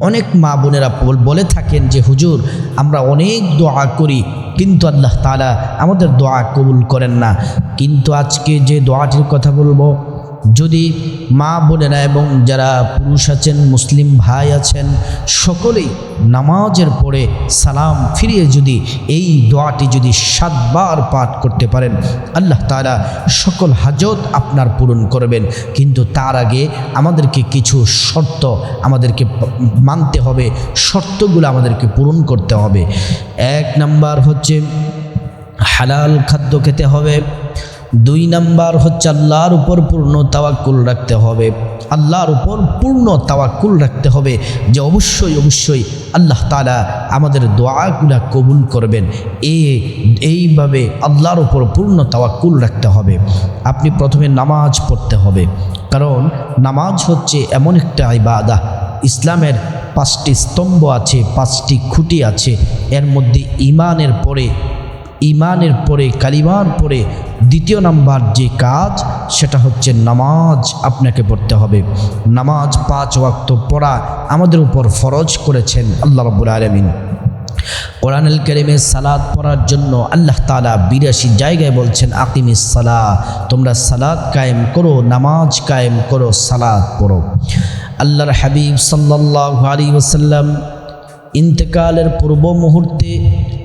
অনেক মা বোনেরা বলে থাকেন যে, হুজুর, আমরা অনেক দোয়া করি, কিন্তু আল্লাহ তালা আমাদের দোয়া কবুল করেন না। কিন্তু আজকে যে দোয়াটির কথা বলব যদি মা বোনেরা এবং যারা পুরুষ আছেন, মুসলিম ভাই আছেন, সকলেই নামাজের পরে সালাম ফিরিয়ে যদি এই দোয়াটি যদি সাতবার পাঠ করতে পারেন, আল্লাহ তারা সকল হাজত আপনার পূরণ করবেন। কিন্তু তার আগে আমাদেরকে কিছু শর্ত আমাদেরকে মানতে হবে, শর্তগুলো আমাদেরকে পূরণ করতে হবে। এক নাম্বার হচ্ছে হালাল খাদ্য খেতে হবে। দুই নাম্বার হচ্ছে আল্লাহর উপর পূর্ণ তাওয়াক্কুল রাখতে হবে। আল্লাহর উপর পূর্ণ তাওয়াক্কুল রাখতে হবে যে অবশ্যই অবশ্যই আল্লাহ তালা আমাদের দোয়াগুলা কবুল করবেন। এ, এইভাবে আল্লাহর উপর পূর্ণ তাওয়াক্কুল রাখতে হবে। আপনি প্রথমে নামাজ পড়তে হবে। কারণ নামাজ হচ্ছে এমন একটা ইবাদা। ইসলামের পাঁচটি স্তম্ভ আছে, পাঁচটি খুঁটি আছে। এর মধ্যে ইমানের পরে ইমানের পরে, কালিমার পরে দ্বিতীয় নাম্বার যে কাজ, সেটা হচ্ছে নামাজ আপনাকে পড়তে হবে। নামাজ পাঁচ ওয়াক্ত পড়া আমাদের উপর ফরজ করেছেন আল্লাহ রব্বুল আলমিন। কোরআনুল করিমে সালাদ পড়ার জন্য আল্লাহ তালা বিরাশি জায়গায় বলছেন, আকিমিস সালা তোমরা সালাদ কায়েম করো, নামাজ কায়েম করো সালাদ পড়ো। আল্লাহর হাবিব সাল্লাহ আলী ওসাল্লাম ইন্তেকালের পূর্ব মুহূর্তে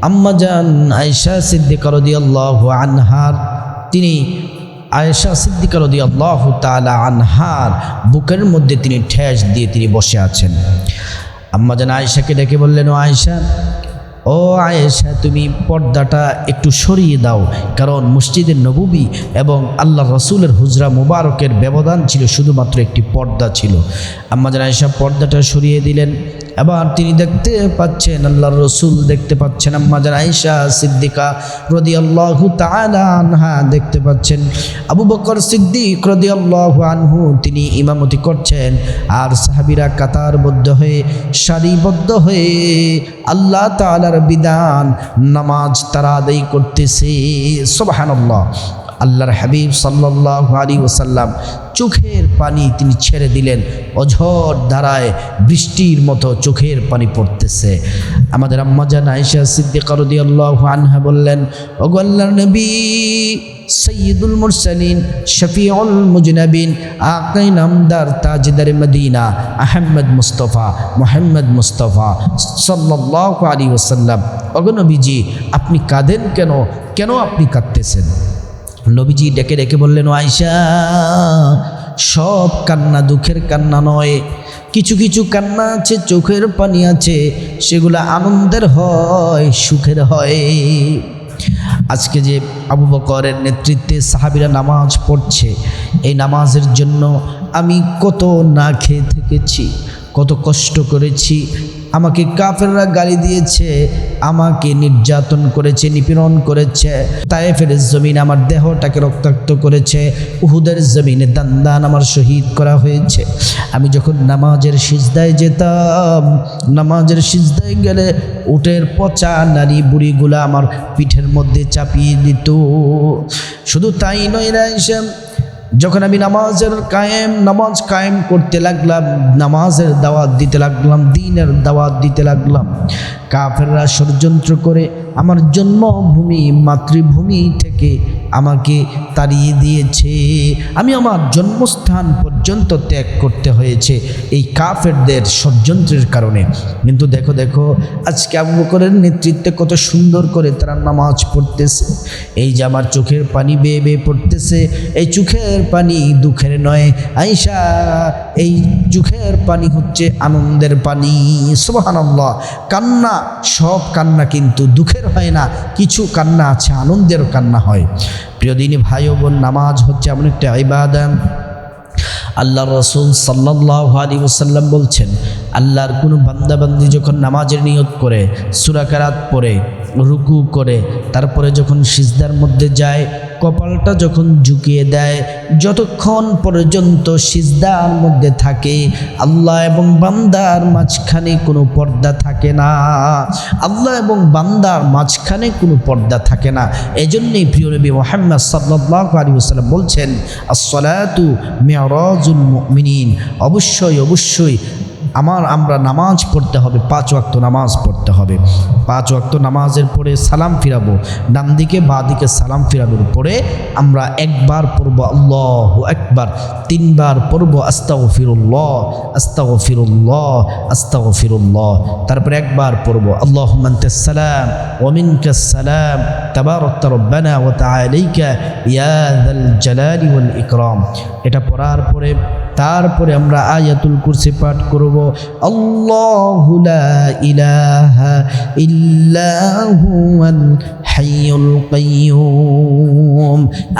আম্মাজান আয়েশা সিদ্দিকা রদিয়াল্লাহ আনহার, তিনি আয়েশা সিদ্দিকা রদিয়াল্লাহ তালা আনহার বুকের মধ্যে তিনি ঠেস দিয়ে তিনি বসে আছেন। আম্মাজান আয়েশাকে ডেকে বললেন, ও আয়েশা ও আয়েশা, তুমি পর্দাটা একটু সরিয়ে দাও, কারণ মসজিদের নবুবী এবং আল্লাহ রসুলের হুজরা মুবারকের ব্যবধান ছিল শুধুমাত্র একটি পর্দা ছিল। আম্মাজান আয়েশা পর্দাটা সরিয়ে দিলেন। এবার তিনি দেখতে পাচ্ছেন আল্লাহ রসুল দেখতে পাচ্ছেন আম্মাজান আয়েশা সিদ্দিকা রদি আল্লাহ আনহা দেখতে পাচ্ছেন, আবু বকর সিদ্দিক রদি আল্লাহ আনহু তিনি ইমামতি করছেন, আর সাহাবিরা কাতারবদ্ধ হয়ে, সারিবদ্ধ হয়ে আল্লাহ তালার বিধান নামাজ তারা আদায় করতেছে সোবাহান্লাহ আল্লাহর হাবিব সাল্লাহ আলী ওসাল্লাম চোখের পানি তিনি ছেড়ে দিলেন। অঝর ধারায় বৃষ্টির মতো চোখের পানি পড়তেছে। আমাদের আম্মাজান আয়েশা সিদ্দিকারদি আল্লাহ আনহা বললেন, ওগো নবী সৈয়দুল মুরসালিন, শফিউল মুজনবিন, আকাই নামদার তাজদার মদিনা আহমদ মুস্তফা, মোহাম্মদ মুস্তফা সাল্লাহ আলী ওসাল্লাম অগনবীজি আপনি কাঁদেন কেন? কেন আপনি কাঁদতেছেন? নবীজি ডেকে ডেকে বললেন "ও আয়সা সব কান্না দুঃখের কান্না নয়। কিছু কিছু কান্না আছে, চোখের পানি আছে, সেগুলো আনন্দের হয়, সুখের হয়। আজকে যে আবু বকরের নেতৃত্বে সাহাবিরা নামাজ পড়ছে, এই নামাজের জন্য আমি কত না খেয়ে থেকেছি, কত কষ্ট করেছি আমাকে কাফেররা গালি দিয়েছে, আমাকে নির্যাতন করেছে, নিপীড়ন করেছে, তায়েফের জমিন আমার দেহটাকে রক্তাক্ত করেছে, উহুদের জমিনে দান দান আমার শহীদ করা হয়েছে। আমি যখন নামাজের সিজদায় যেতাম, নামাজের সিজদায় গেলে উটের পচা নারী বুড়িগুলা আমার পিঠের মধ্যে চাপিয়ে দিত। শুধু তাই নয় রাইসাম যখন আমি নামাজের কায়েম, নামাজ কায়েম করতে লাগলাম, নামাজের দাওয়াত দিতে লাগলাম, দিনের দাওয়াত দিতে লাগলাম, কাফেররা ষড়যন্ত্র করে আমার জন্মভূমি, মাতৃভূমি থেকে আমাকে তাড়িয়ে দিয়েছে। আমি আমার জন্মস্থান পর্যন্ত ত্যাগ করতে হয়েছে এই কাফেরদের ষড়যন্ত্রের কারণে। কিন্তু দেখো দেখো, আজকে আবু বকরের নেতৃত্বে কত সুন্দর করে তারা নামাজ পড়তেছে। এই যে আমার চোখের পানি বেয়ে বেয়ে পড়তেছে, এই চোখের পানি দুঃখের নয়। আইসা এই চোখের পানি হচ্ছে আনন্দের পানি। সুবহানাল্লাহ, কান্না, সব কান্না কিন্তু দুঃখের হয় না। কিছু কান্না আছে আনন্দের কান্না হয়। প্রিয়দিনী ভাই ও বোন, নামাজ হচ্ছে এমন একটা ইবাদ আল্লাহ রসুল সাল্লাহ আলী ওসাল্লাম বলছেন আল্লাহর কোনো বান্দাবান্দি যখন নামাজের নিয়ত করে, সুরাকারাত পড়ে, রুকু করে, তারপরে যখন সিজদার মধ্যে যায়, কপালটা যখন ঝুঁকিয়ে দেয়, যতক্ষণ পর্যন্ত সিজদার মধ্যে থাকে, আল্লাহ এবং বান্দার মাঝখানে কোনো পর্দা থাকে না। আল্লাহ এবং বান্দার মাঝখানে কোনো পর্দা থাকে না। এজন্যই প্রিয় নবী মোহাম্মদ সাল্লাহ আলী ওসাল্লাম বলছেন আসলাতু মিনীন অবশ্যই অবশ্যই আমার আমরা নামাজ পড়তে হবে, পাঁচ ওয়াক্ত নামাজ পড়তে হবে। পাঁচ ওয়াক্ত নামাজের পরে সালাম ফিরাবো, ডান দিকে বা দিকে সালাম ফিরানোর পরে আমরা একবার পড়ব, আল্লাহ একবার, তিনবার পড়ব আস্তাও ফিরুল্লাহ আস্তাও ফিরুল্লাহ আস্তাও ফিরুল্লাহ তারপরে একবার পড়ব আল্লাহ সালাম ওমিনকা সালাম তাবারক ও তাআলাইকা, ইয়া যাল জালালি ইকরাম। এটা পড়ার পরে তারপরে আমরা আয়াতুল কুরসি পাঠ করব, আল্লাহু ইলাহা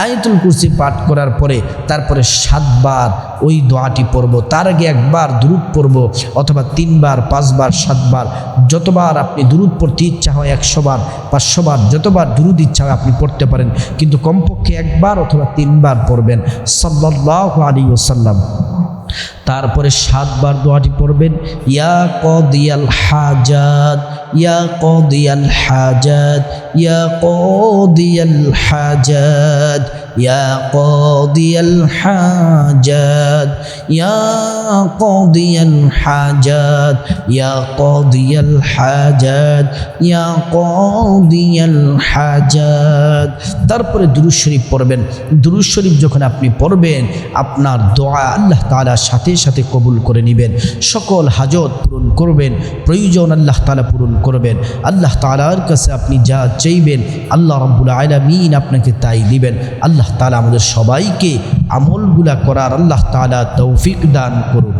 আয়াতুল কুরসি পাঠ করার পরে তারপরে সাতবার ওই দোয়াটি পড়ব। তার আগে একবার দুরুদ পড়ব অথবা তিনবার, পাঁচবার, সাতবার। যতবার আপনি দুরুদ পড়তে ইচ্ছা হয় একশোবার, পাঁচশোবার, যতবার দুরুদ ইচ্ছা হয় আপনি পড়তে পারেন। কিন্তু কমপক্ষে একবার অথবা তিনবার পড়বেন। সাল্লাহ আলী ওসাল্লাম তারপরে সাতবার দোয়াটি পড়বেন ইয়া কদিয়াল হাজাত ইয়া কদিয়াল হাজাত ইয়া কদিয়াল হাজাত। ইয়া কদিয়াল হাজাত ইয়া কদিয়াল হাজাত ইয়া কদিয়াল হাজাত ইয়া কদিয়াল হাজাত তারপরে দুরুদ শরীফ পড়বেন। দুরুদ শরীফ যখন আপনি পড়বেন, আপনার দোয়া আল্লাহ তাআলার সাথে সাথে কবুল করে নেবেন। সকল হাজত পূরণ করবেন, প্রয়োজন আল্লাহ তাআলা পূরণ করবেন। আল্লাহ তাআলার কাছে আপনি যা চাইবেন, আল্লাহ রব্বুল আলামিন আপনাকে তাই দিবেন। আল্লাহ তাআলা আমাদের সবাইকে আমলগুলা করার আল্লাহ তালা তৌফিক দান করুন।